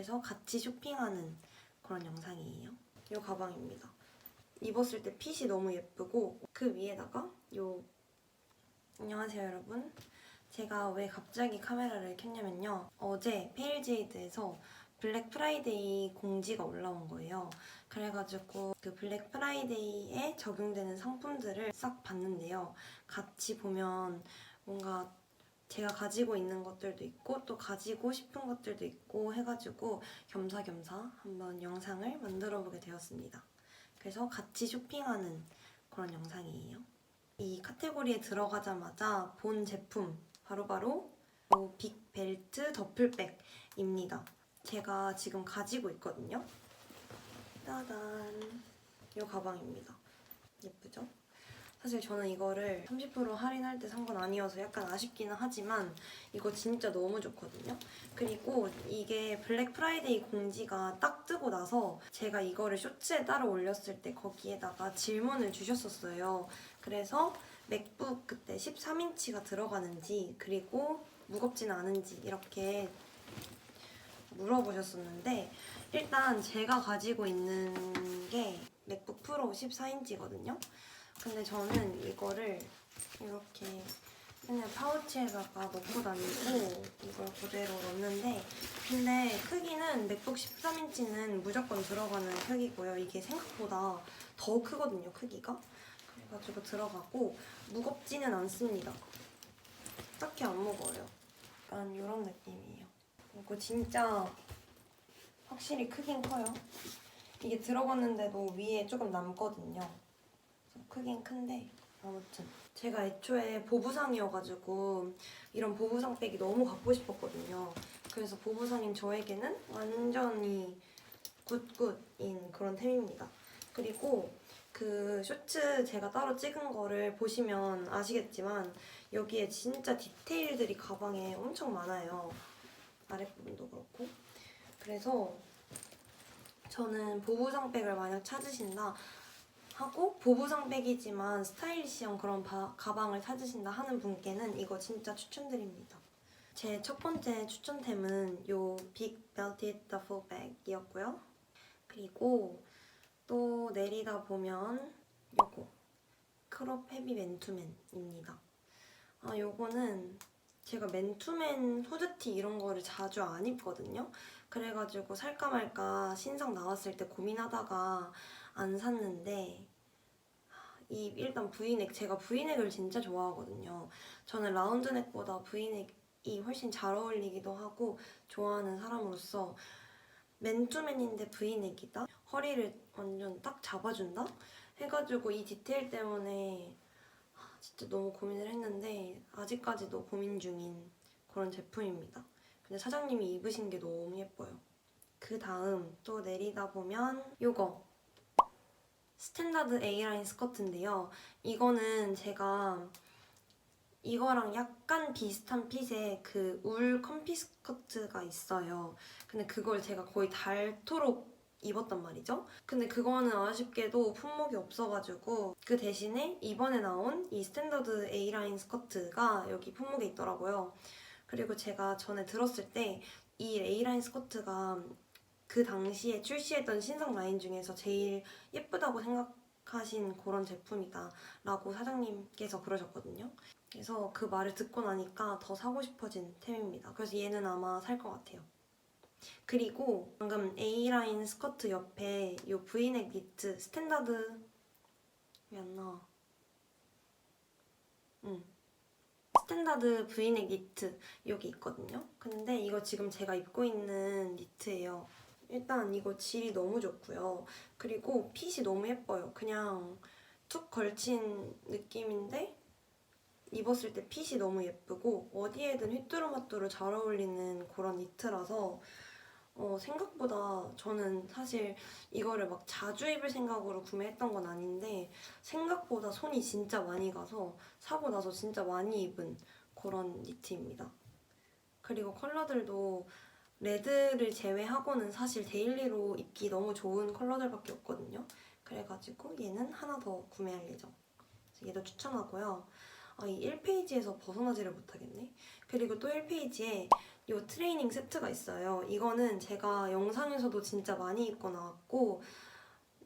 그래서 같이 쇼핑하는 그런 영상이에요. 이 가방입니다. 입었을 때 핏이 너무 예쁘고 그 위에다가 요 안녕하세요 여러분. 제가 왜 갑자기 카메라를 켰냐면요. 어제 페일제이드에서 블랙 프라이데이 공지가 올라온 거예요. 그래가지고 그 블랙 프라이데이에 적용되는 상품들을 싹 봤는데요. 같이 보면 뭔가 제가 가지고 있는 것들도 있고 또 가지고 싶은 것들도 있고 해가지고 겸사겸사 한번 영상을 만들어 보게 되었습니다. 그래서 같이 쇼핑하는 그런 영상이에요. 이 카테고리에 들어가자마자 본 제품 바로바로 요 빅벨트 더플백입니다. 제가 지금 가지고 있거든요. 따단 이 가방입니다. 예쁘죠? 사실 저는 이거를 30% 할인할 때 산 건 아니어서 약간 아쉽기는 하지만 이거 진짜 너무 좋거든요. 그리고 이게 블랙 프라이데이 공지가 딱 뜨고 나서 제가 이거를 쇼츠에 따로 올렸을 때 거기에다가 질문을 주셨었어요. 그래서 맥북 그때 13인치가 들어가는지 그리고 무겁지는 않은지 이렇게 물어보셨었는데 일단 제가 가지고 있는 게 맥북 프로 14인치거든요. 근데 저는 이거를 이렇게 맨날 파우치에다가 넣고 다니고 이걸 그대로 넣는데 근데 크기는 맥북 13인치는 무조건 들어가는 크기고요. 이게 생각보다 더 크거든요, 크기가. 그래가지고 들어가고 무겁지는 않습니다. 딱히 안 무거워요. 약간 이런 느낌이에요. 이거 진짜 확실히 크긴 커요. 이게 들어갔는데도 위에 조금 남거든요. 크긴 큰데 아무튼 제가 애초에 보부상이어가지고 이런 보부상 백이 너무 갖고 싶었거든요. 그래서 보부상인 저에게는 완전히 굿굿인 그런 템입니다. 그리고 그 쇼츠 제가 따로 찍은 거를 보시면 아시겠지만 여기에 진짜 디테일들이 가방에 엄청 많아요. 아랫부분도 그렇고. 그래서 저는 보부상 백을 만약 찾으신다 하고 보부상백이지만 스타일리시한 그런 바- 가방을 찾으신다 하는 분께는 이거 진짜 추천드립니다. 제 첫 번째 추천템은 요빅 벨티드 더플백이었고요. 그리고 또 내리다 보면 요거 크롭 헤비 맨투맨입니다. 아 요거는 제가 맨투맨 후드티 이런 거를 자주 안 입거든요. 그래가지고 살까 말까 신상 나왔을 때 고민하다가 안 샀는데 이 일단 브이넥 제가 브이넥을 진짜 좋아하거든요. 저는 라운드넥보다 브이넥이 훨씬 잘 어울리기도 하고 좋아하는 사람으로서 맨투맨인데 브이넥이다 허리를 완전 딱 잡아준다 해가지고 이 디테일 때문에 아, 진짜 너무 고민을 했는데 아직까지도 고민 중인 그런 제품입니다. 근데 사장님이 입으신 게 너무 예뻐요. 그 다음 또 내리다 보면 요거 스탠다드 A라인 스커트인데요. 이거는 제가 이거랑 약간 비슷한 핏의 그 울 컴피 스커트가 있어요. 근데 그걸 제가 거의 닳도록 입었단 말이죠. 근데 그거는 아쉽게도 품목이 없어가지고 그 대신에 이번에 나온 이 스탠다드 A라인 스커트가 여기 품목에 있더라고요. 그리고 제가 전에 들었을 때 이 A라인 스커트가 그 당시에 출시했던 신상 라인 중에서 제일 예쁘다고 생각하신 그런 제품이다 라고 사장님께서 그러셨거든요. 그래서 그 말을 듣고 나니까 더 사고 싶어진 템입니다. 그래서 얘는 아마 살 것 같아요. 그리고 방금 A라인 스커트 옆에 이 V넥 니트 스탠다드 왜안 나와? 응. 스탠다드 V넥 니트 여기 있거든요. 근데 이거 지금 제가 입고 있는 니트예요. 일단 이거 질이 너무 좋고요. 그리고 핏이 너무 예뻐요. 그냥 툭 걸친 느낌인데 입었을 때 핏이 너무 예쁘고 어디에든 휘뚜루마뚜루 잘 어울리는 그런 니트라서 어, 생각보다 저는 사실 이거를 막 자주 입을 생각으로 구매했던 건 아닌데 생각보다 손이 진짜 많이 가서 사고 나서 진짜 많이 입은 그런 니트입니다. 그리고 컬러들도 레드를 제외하고는 사실 데일리로 입기 너무 좋은 컬러들밖에 없거든요. 그래가지고 얘는 하나 더 구매할 예정. 얘도 추천하고요. 아, 이 1페이지에서 벗어나지를 못하겠네. 그리고 또 1페이지에 요 트레이닝 세트가 있어요. 이거는 제가 영상에서도 진짜 많이 입고 나왔고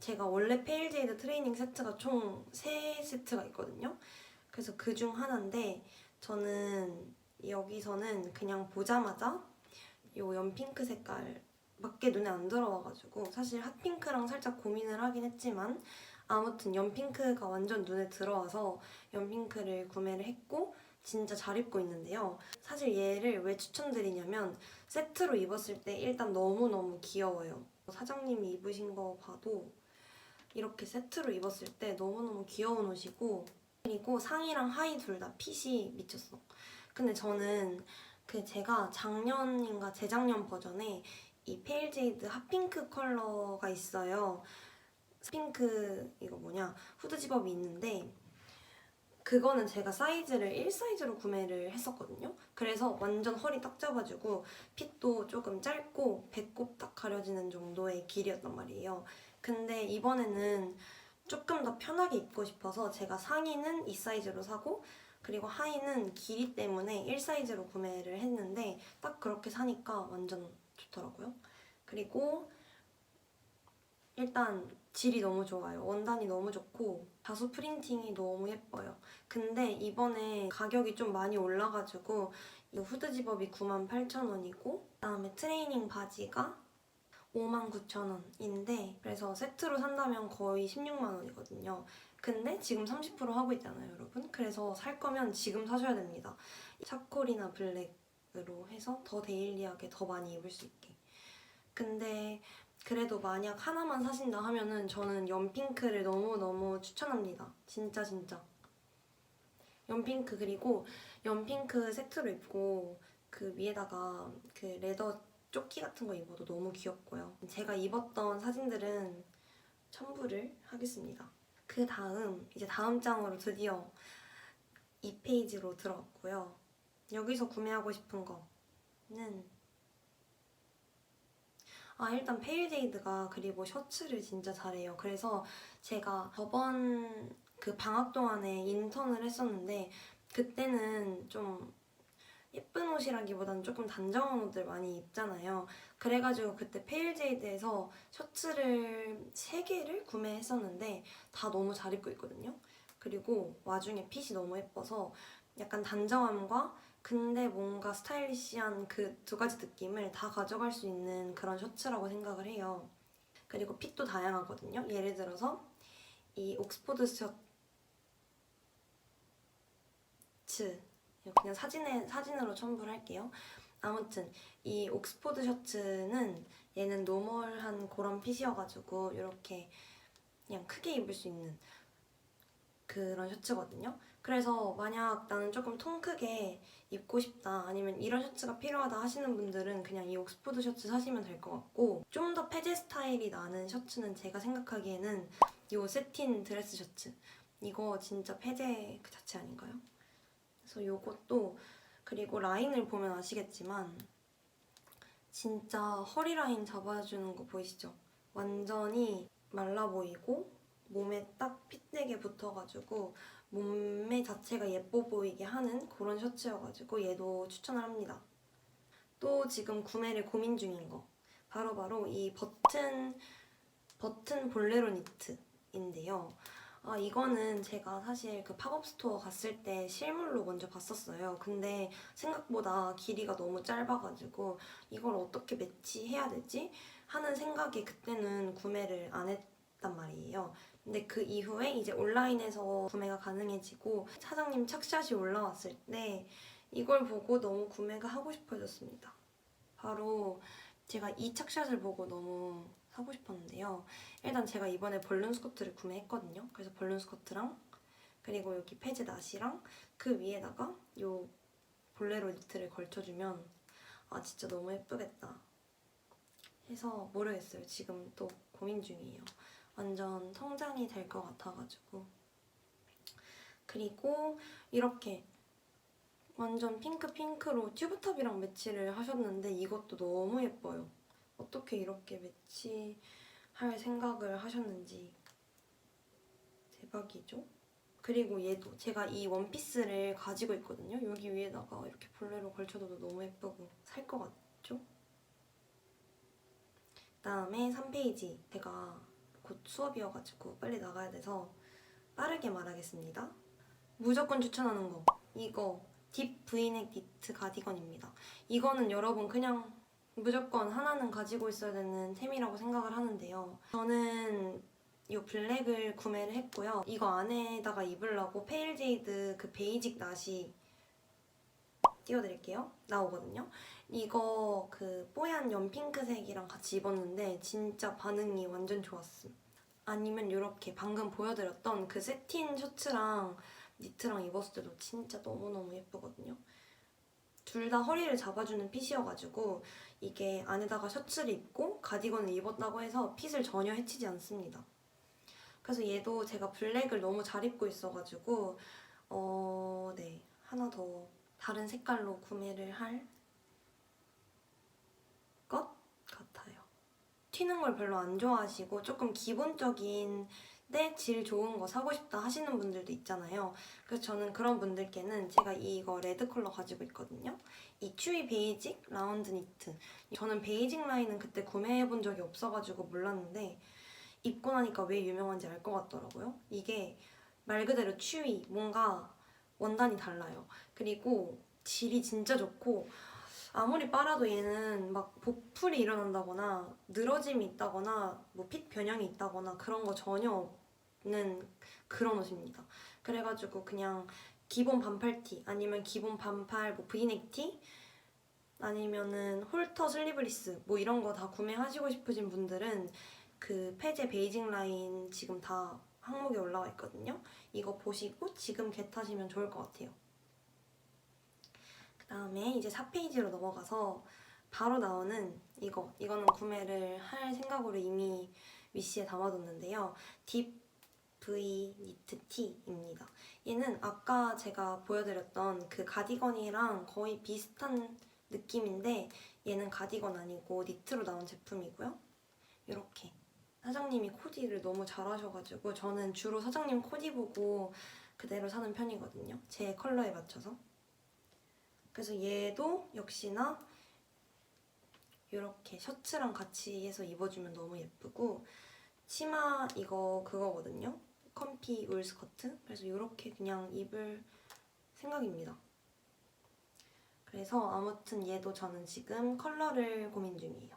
제가 원래 페일제이드 트레이닝 세트가 총 3세트가 있거든요. 그래서 그 중 하나인데 저는 여기서는 그냥 보자마자 요 연핑크 색깔 밖에 눈에 안 들어와가지고 사실 핫핑크랑 살짝 고민을 하긴 했지만 아무튼 연핑크가 완전 눈에 들어와서 연핑크를 구매를 했고 진짜 잘 입고 있는데요. 사실 얘를 왜 추천드리냐면 세트로 입었을 때 일단 너무너무 귀여워요. 사장님이 입으신 거 봐도 이렇게 세트로 입었을 때 너무너무 귀여운 옷이고 그리고 상의랑 하의 둘 다 핏이 미쳤어. 근데 저는 그 제가 작년인가 재작년 버전에 이 페일제이드 핫핑크 컬러가 있어요. 핑크 이거 뭐냐 후드 집업이 있는데 그거는 제가 사이즈를 1사이즈로 구매를 했었거든요. 그래서 완전 허리 딱 잡아주고 핏도 조금 짧고 배꼽 딱 가려지는 정도의 길이었단 말이에요. 근데 이번에는 조금 더 편하게 입고 싶어서 제가 상의는 2사이즈로 사고 그리고 하의는 길이 때문에 1사이즈로 구매를 했는데 딱 그렇게 사니까 완전 좋더라고요. 그리고 일단 질이 너무 좋아요. 원단이 너무 좋고 다소 프린팅이 너무 예뻐요. 근데 이번에 가격이 좀 많이 올라가지고 이 후드 집업이 98,000원이고 그다음에 트레이닝 바지가 59,000원인데 그래서 세트로 산다면 거의 16만 원이거든요. 근데 지금 30% 하고 있잖아요, 여러분. 그래서 살 거면 지금 사셔야 됩니다. 차콜이나 블랙으로 해서 더 데일리하게 더 많이 입을 수 있게. 근데 그래도 만약 하나만 사신다 하면은 저는 연핑크를 너무너무 추천합니다. 진짜 진짜. 연핑크 그리고 연핑크 세트로 입고 그 위에다가 그 레더 조끼 같은 거 입어도 너무 귀엽고요. 제가 입었던 사진들은 첨부를 하겠습니다. 그 다음 이제 다음 장으로 드디어 이 페이지로 들어왔고요. 여기서 구매하고 싶은 거는 아 일단 페일제이드가 그리고 셔츠를 진짜 잘해요. 그래서 제가 저번 그 방학 동안에 인턴을 했었는데 그때는 좀 예쁜 옷이라기보다는 조금 단정한 옷들 많이 입잖아요. 그래가지고 그때 페일제이드에서 셔츠를 3개를 구매했었는데 다 너무 잘 입고 있거든요. 그리고 와중에 핏이 너무 예뻐서 약간 단정함과 근데 뭔가 스타일리시한 그 두 가지 느낌을 다 가져갈 수 있는 그런 셔츠라고 생각을 해요. 그리고 핏도 다양하거든요. 예를 들어서 이 옥스포드 셔츠 그냥 사진에 사진으로 첨부를 할게요. 아무튼 이 옥스포드 셔츠는 얘는 노멀한 그런 핏이어가지고 이렇게 그냥 크게 입을 수 있는 그런 셔츠거든요. 그래서 만약 나는 조금 통 크게 입고 싶다 아니면 이런 셔츠가 필요하다 하시는 분들은 그냥 이 옥스포드 셔츠 사시면 될 것 같고 좀더 페제 스타일이 나는 셔츠는 제가 생각하기에는 이 세틴 드레스 셔츠 이거 진짜 페제 그 자체 아닌가요? 그래서 요것도 그리고 라인을 보면 아시겠지만 진짜 허리 라인 잡아주는 거 보이시죠? 완전히 말라 보이고 몸에 딱 핏되게 붙어가지고 몸매 자체가 예뻐 보이게 하는 그런 셔츠여가지고 얘도 추천을 합니다. 또 지금 구매를 고민 중인 거 바로바로 이 버튼 버튼 볼레로 니트인데요. 아 이거는 제가 사실 그 팝업 스토어 갔을 때 실물로 먼저 봤었어요. 근데 생각보다 길이가 너무 짧아가지고 이걸 어떻게 매치해야 되지 하는 생각에 그때는 구매를 안 했단 말이에요. 근데 그 이후에 이제 온라인에서 구매가 가능해지고 사장님 착샷이 올라왔을 때 이걸 보고 너무 구매가 하고 싶어졌습니다. 바로 제가 이 착샷을 보고 너무 사고 싶었는데요. 일단 제가 이번에 벌룬 스커트를 구매했거든요. 그래서 벌룬 스커트랑 그리고 여기 페즈 나시랑 그 위에다가 요 볼레로 니트를 걸쳐주면 아 진짜 너무 예쁘겠다 해서 모르겠어요. 지금 또 고민 중이에요. 완전 성장이 될 것 같아가지고 그리고 이렇게 완전 핑크 핑크로 튜브탑이랑 매치를 하셨는데 이것도 너무 예뻐요. 어떻게 이렇게 매치할 생각을 하셨는지 대박이죠? 그리고 얘도 제가 이 원피스를 가지고 있거든요. 여기 위에다가 이렇게 볼레로 걸쳐둬도 너무 예쁘고 살 것 같죠? 그다음에 3페이지 제가 곧 수업이어가지고 빨리 나가야 돼서 빠르게 말하겠습니다. 무조건 추천하는 거 이거 딥 브이넥 니트 가디건입니다. 이거는 여러분 그냥 무조건 하나는 가지고 있어야 되는 템이라고 생각을 하는데요. 저는 이 블랙을 구매를 했고요. 이거 안에다가 입으려고 페일 제이드 그 베이직 나시 띄워드릴게요. 나오거든요. 이거 그 뽀얀 연핑크색이랑 같이 입었는데 진짜 반응이 완전 좋았음. 아니면 이렇게 방금 보여드렸던 그 세틴 셔츠랑 니트랑 입었을 때도 진짜 너무너무 예쁘거든요. 둘 다 허리를 잡아주는 핏이어가지고 이게 안에다가 셔츠를 입고 가디건을 입었다고 해서 핏을 전혀 해치지 않습니다. 그래서 얘도 제가 블랙을 너무 잘 입고 있어가지고 어, 네 하나 더 다른 색깔로 구매를 할 것 같아요. 튀는 걸 별로 안 좋아하시고 조금 기본적인 데질 좋은 거 사고 싶다 하시는 분들도 있잖아요. 그래서 저는 그런 분들께는 제가 이거 레드 컬러 가지고 있거든요. 이 추위 베이직 라운드 니트. 저는 베이직 라인은 그때 구매해 본 적이 없어가지고 몰랐는데 입고 나니까 왜 유명한지 알 것 같더라고요. 이게 말 그대로 추위 뭔가 원단이 달라요. 그리고 질이 진짜 좋고 아무리 빨아도 얘는 막 보풀이 일어난다거나 늘어짐이 있다거나 뭐 핏 변형이 있다거나 그런 거 전혀 없 는 그런 옷입니다. 그래가지고 그냥 기본 반팔티 아니면 기본 반팔 뭐 브이넥 티 아니면은 홀터 슬리브리스 뭐 이런 거 다 구매하시고 싶으신 분들은 그 페제 베이징 라인 지금 다 항목에 올라와 있거든요. 이거 보시고 지금 겟하시면 좋을 것 같아요. 그 다음에 이제 4페이지로 넘어가서 바로 나오는 이거. 이거는 구매를 할 생각으로 이미 위시에 담아뒀는데요. 딥 V 니트 티입니다. 얘는 아까 제가 보여드렸던 그 가디건이랑 거의 비슷한 느낌인데 얘는 가디건 아니고 니트로 나온 제품이고요. 이렇게 사장님이 코디를 너무 잘하셔가지고 저는 주로 사장님 코디 보고 그대로 사는 편이거든요. 제 컬러에 맞춰서. 그래서 얘도 역시나 이렇게 셔츠랑 같이 해서 입어주면 너무 예쁘고 치마 이거 그거거든요. 컴피 울 스커트. 그래서 이렇게 그냥 입을 생각입니다. 그래서 아무튼 얘도 저는 지금 컬러를 고민 중이에요.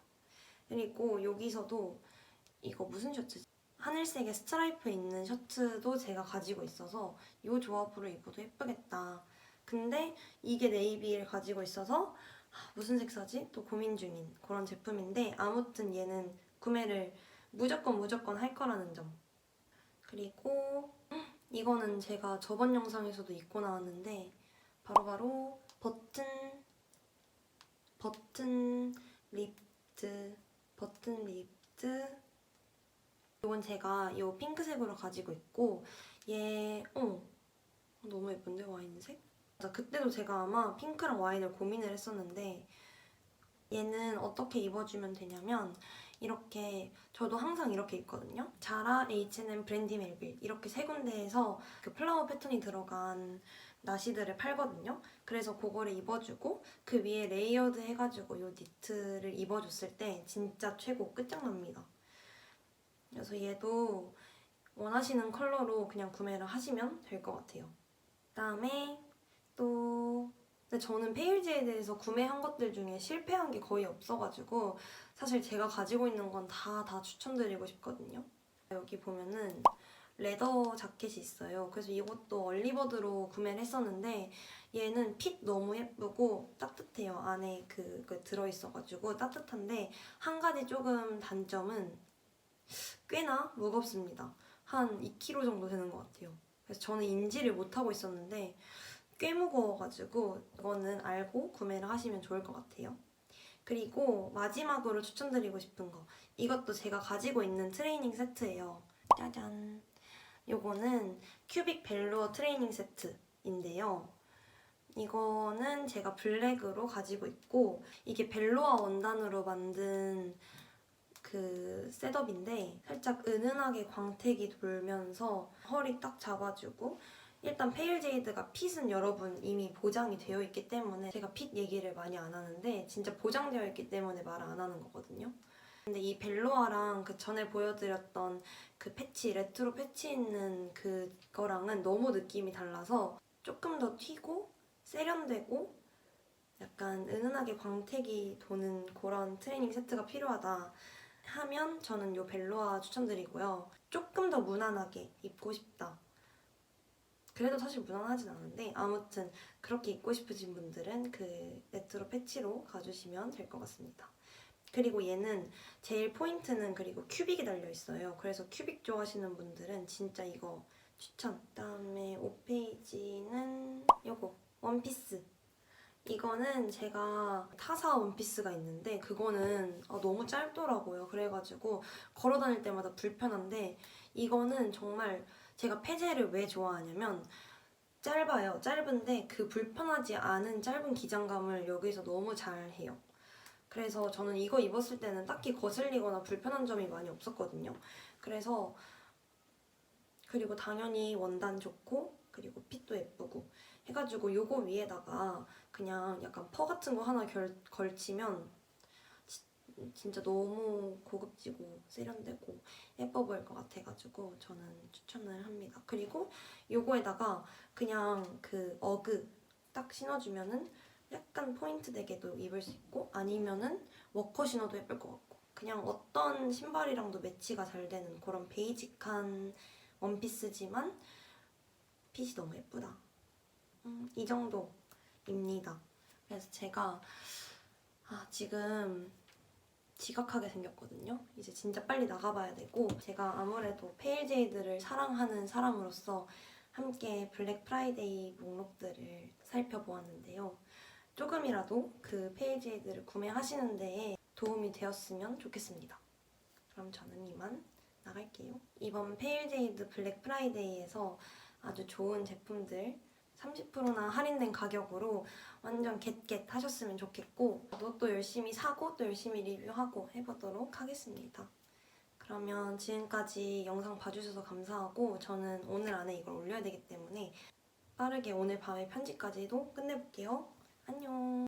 그리고 여기서도 이거 무슨 셔츠지? 하늘색의 스트라이프 있는 셔츠도 제가 가지고 있어서 이 조합으로 입어도 예쁘겠다. 근데 이게 네이비를 가지고 있어서 아, 무슨 색 사지? 또 고민 중인 그런 제품인데 아무튼 얘는 구매를 무조건 무조건 할 거라는 점. 그리고 이거는 제가 저번 영상에서도 입고 나왔는데 바로 바로 버튼 버튼 립트 버튼 립트 이건 제가 이 핑크색으로 가지고 있고 얘 어, 너무 예쁜데 와인색? 그때도 제가 아마 핑크랑 와인을 고민을 했었는데 얘는 어떻게 입어주면 되냐면 이렇게 저도 항상 이렇게 입거든요. 자라, H&M, 브랜디 멜빌 이렇게 세 군데에서 그 플라워 패턴이 들어간 나시들을 팔거든요. 그래서 그거를 입어주고 그 위에 레이어드 해가지고 이 니트를 입어줬을 때 진짜 최고 끝장납니다. 그래서 얘도 원하시는 컬러로 그냥 구매를 하시면 될 것 같아요. 그다음에 또 근데 저는 페일즈에 대해서 구매한 것들 중에 실패한 게 거의 없어가지고 사실 제가 가지고 있는 건다다 추천드리고 싶거든요. 여기 보면은 레더 자켓이 있어요. 그래서 이것도 얼리버드로 구매를 했었는데 얘는 핏 너무 예쁘고 따뜻해요. 안에 그, 그 들어있어가지고 따뜻한데 한 가지 조금 단점은 꽤나 무겁습니다. 한 2kg 정도 되는 것 같아요. 그래서 저는 인지를 못하고 있었는데 꽤 무거워가지고 이거는 알고 구매를 하시면 좋을 것 같아요. 그리고 마지막으로 추천드리고 싶은 거 이것도 제가 가지고 있는 트레이닝 세트예요. 짜잔 요거는 큐빅 벨루어 트레이닝 세트인데요. 이거는 제가 블랙으로 가지고 있고 이게 벨로아 원단으로 만든 그그 셋업인데 살짝 은은하게 광택이 돌면서 허리 딱 잡아주고 일단 페일제이드가 핏은 여러분 이미 보장이 되어 있기 때문에 제가 핏 얘기를 많이 안 하는데 진짜 보장되어 있기 때문에 말을 안 하는 거거든요. 근데 이 벨로아랑 그 전에 보여드렸던 그 패치 레트로 패치 있는 그거랑은 너무 느낌이 달라서 조금 더 튀고 세련되고 약간 은은하게 광택이 도는 그런 트레이닝 세트가 필요하다 하면 저는 이 벨로아 추천드리고요. 조금 더 무난하게 입고 싶다. 그래도 사실 무난하진 않은데 아무튼 그렇게 입고 싶으신 분들은 그 레트로 패치로 가주시면 될 것 같습니다. 그리고 얘는 제일 포인트는 그리고 큐빅이 달려 있어요. 그래서 큐빅 좋아하시는 분들은 진짜 이거 추천. 그다음에 5페이지는 요거 원피스. 이거는 제가 타사 원피스가 있는데 그거는 아, 너무 짧더라고요. 그래가지고 걸어 다닐 때마다 불편한데 이거는 정말 제가 페제를 왜 좋아하냐면 짧아요. 짧은데 그 불편하지 않은 짧은 기장감을 여기서 너무 잘 해요. 그래서 저는 이거 입었을 때는 딱히 거슬리거나 불편한 점이 많이 없었거든요. 그래서 그리고 당연히 원단 좋고 그리고 핏도 예쁘고 해가지고 요거 위에다가 그냥 약간 퍼 같은 거 하나 결, 걸치면 지- 진짜 너무 고급지고 세련되고 예뻐 보일 것 같아가지고 저는 추천을 합니다. 그리고 요거에다가 그냥 그 어그 딱 신어주면은 약간 포인트 되게도 입을 수 있고 아니면은 워커 신어도 예쁠 것 같고 그냥 어떤 신발이랑도 매치가 잘 되는 그런 베이직한 원피스지만 핏이 너무 예쁘다. 음, 이 정도입니다. 그래서 제가 아, 지금 지각하게 생겼거든요. 이제 진짜 빨리 나가봐야 되고 제가 아무래도 페일제이들을 사랑하는 사람으로서 함께 블랙 프라이데이 목록들을 살펴보았는데요. 조금이라도 그 페일제이들을 구매하시는 데에 도움이 되었으면 좋겠습니다. 그럼 저는 이만 나갈게요. 이번 페일제이드 블랙 프라이데이에서 아주 좋은 제품들 30%나 할인된 가격으로 완전 겟겟 하셨으면 좋겠고 또 열심히 사고 또 열심히 리뷰하고 해보도록 하겠습니다. 그러면 지금까지 영상 봐주셔서 감사하고 저는 오늘 안에 이걸 올려야 되기 때문에 빠르게 오늘 밤에 편집까지도 끝내볼게요. 안녕